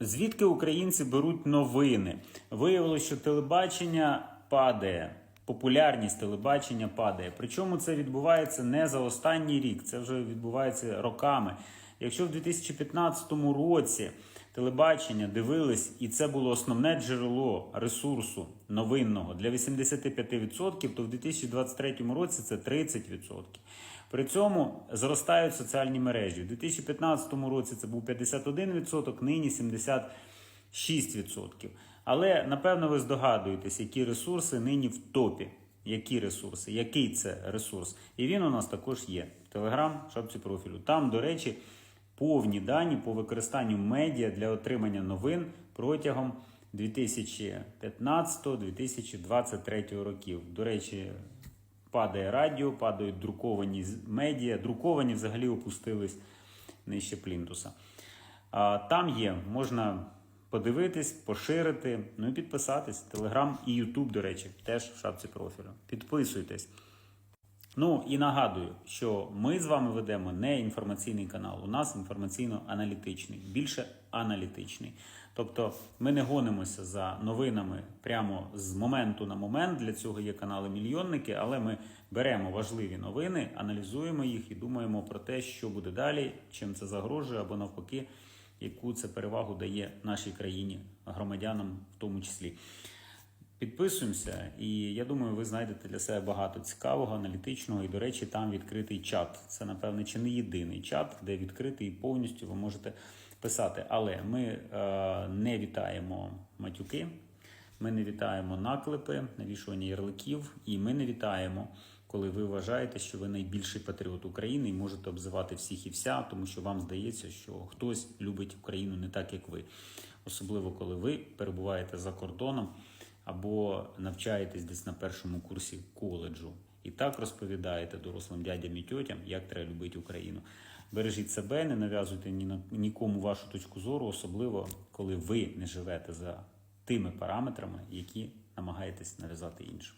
Звідки українці беруть новини? Виявилося, що телебачення падає. Популярність телебачення падає. Причому це відбувається не за останній рік, це вже відбувається роками. Якщо в 2015 році телебачення дивились, і це було основне джерело ресурсу новинного для 85%, то в 2023 році це 30%. При цьому зростають соціальні мережі. У 2015 році це був 51%, нині 76%. Але напевно ви здогадуєтесь, які ресурси нині в топі. Які ресурси, який це ресурс? І він у нас також є. Телеграм, шапці профілю. Там, до речі, повні дані по використанню медіа для отримання новин протягом 2015-2023 років. До речі, падає радіо, падають друковані медіа, друковані взагалі опустились нижче плінтуса. А, Там є, можна подивитись, поширити, ну і підписатись. Телеграм і Ютуб, до речі, теж в шапці профілю. Підписуйтесь. Ну і нагадую, що ми з вами ведемо не інформаційний канал, у нас інформаційно-аналітичний, більше аналітичний. Тобто ми не гонимося за новинами прямо з моменту на момент. Для цього є канали мільйонники, але ми беремо важливі новини, аналізуємо їх і думаємо про те, що буде далі, чим це загрожує, або навпаки, яку це перевагу дає нашій країні, громадянам в тому числі. Підписуємося, і я думаю, ви знайдете для себе багато цікавого, аналітичного. І, до речі, там відкритий чат. Це, напевне, чи не єдиний чат, де відкритий і повністю ви можете писати. Але ми е, не вітаємо матюки, ми не вітаємо наклепи, навішування ярликів, і ми не вітаємо, коли ви вважаєте, що ви найбільший патріот України і можете обзивати всіх і вся, тому що вам здається, що хтось любить Україну не так, як ви. Особливо коли ви перебуваєте за кордоном або навчаєтесь десь на першому курсі коледжу. І так розповідаєте дорослим дядям і тьотям, як треба любити Україну. Бережіть себе, не нав'язуйте ні на нікому вашу точку зору, особливо коли ви не живете за тими параметрами, які намагаєтесь нав'язати іншим.